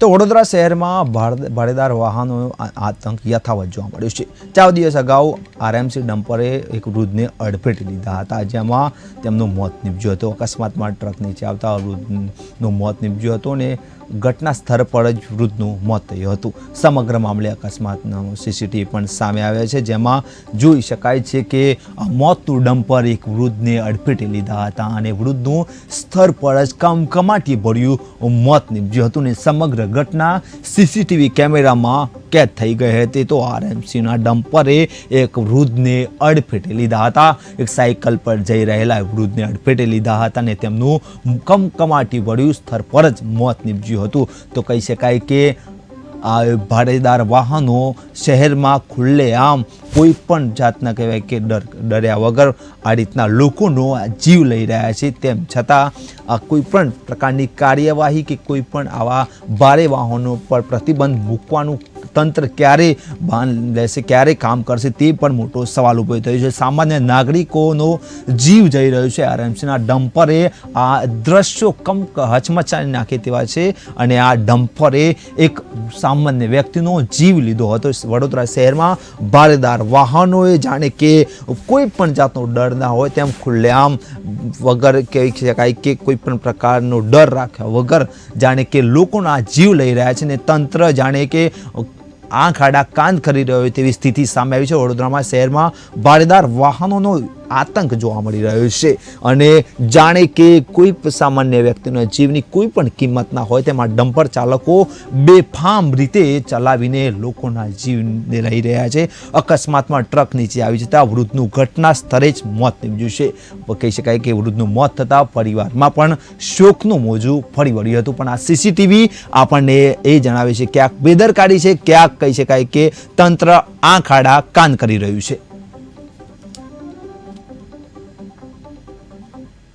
તો વડોદરા શહેરમાં ભાડ- ભાડેદાર વાહનો આતંક યથાવત જોવા મળ્યો છે. ચાર દિવસ અગાઉ આરએમસી ડમ્પરે એક વૃદ્ધને અડફેટી લીધા હતા, જેમાં તેમનું મોત નીપજ્યું હતું. અકસ્માતમાં ટ્રક નીચે આવતા વૃદ્ધનું મોત નીપજ્યું હતું અને ઘટના સ્થળ પર જ વૃદ્ધનું મોત થયું હતું. સમગ્ર મામલે અકસ્માતનો સીસીટીવી પણ સામે આવ્યા છે, જેમાં જોઈ શકાય છે કે મોતનું ડમ્પર એક વૃદ્ધને અડફેટે લીધા હતા અને વૃદ્ધનું સ્થળ પર જ કમકમાટી ભર્યું મોત નીપજ્યું હતું ને સમગ્ર ઘટના સીસીટીવી કેમેરામાં કેદ થઈ ગઈ હતી તો આરએમસીના ડમ્પરે એક વૃદ્ધને અડફેટે લીધા હતા. એક સાયકલ પર જઈ રહેલા વૃદ્ધને અડફેટે લીધા હતા અને તેમનું કમકમાટી વળ્યું. સ્થળ પર જ મોત નીપજ્યું હતું. તો કહી શકાય કે આ ભાડેદાર વાહનો શહેરમાં ખુલ્લેઆમ કોઈ પણ જાતના કહેવાય કે ડર, ડર્યા વગર આ રીતના લોકોનો જીવ લઈ રહ્યા છે. તેમ છતાં આ કોઈ પણ પ્રકારની કાર્યવાહી કે કોઈ પણ આવા ભારે વાહનો પર પ્રતિબંધ મૂકવાનું તંત્ર ક્યારે ભાન લેશે, ક્યારે કામ કરશે તે પણ મોટો સવાલ ઊભો થયો છે. સામાન્ય નાગરિકોનો જીવ જઈ રહ્યો છે. આરએમસીના ડમ્પરે આ દ્રશ્યો કમ હચમચાવી નાખે તેવા છે અને આ ડમ્પરે એક સામાન્ય વ્યક્તિનો જીવ લીધો હતો. વડોદરા શહેરમાં ભારેદાર વાહનોએ જાણે કે કોઈ પણ જાતનો ડર ના હોય તેમ ખુલ્લેઆમ વગર કહી શકાય કે કોઈ પણ પ્રકારનો ડર રાખ્યા વગર જાણે કે લોકોના જીવ લઈ રહ્યા છે ને તંત્ર જાણે કે આંખ આડા કાન કરી રહ્યો હોય તેવી સ્થિતિ સામે આવી છે. વડોદરામાં શહેરમાં ભારેદાર વાહનોનો આતંક જોવા મળી રહ્યો છે અને જાણે કે કોઈ સામાન્ય વ્યક્તિના જીવની કોઈ પણ કિંમત હોય તેમાં ડમ્પર ચાલકો બેફામ રીતે ચલાવીને લોકોના જીવને લઈ રહ્યા છે. અકસ્માતમાં ટ્રક નીચે આવી જતા વૃદ્ધનું ઘટના સ્થળે જ મોત નીપજ્યું છે. કહી શકાય કે વૃદ્ધનું મોત થતાં પરિવારમાં પણ શોકનું મોજું ફરી વળ્યું હતું. પણ આ સીસીટીવી આપણને એ જણાવે છે ક્યાંક બેદરકારી છે, ક્યાંક કહી શકાય કે તંત્ર આંખ આડા કાન કરી રહ્યું છે.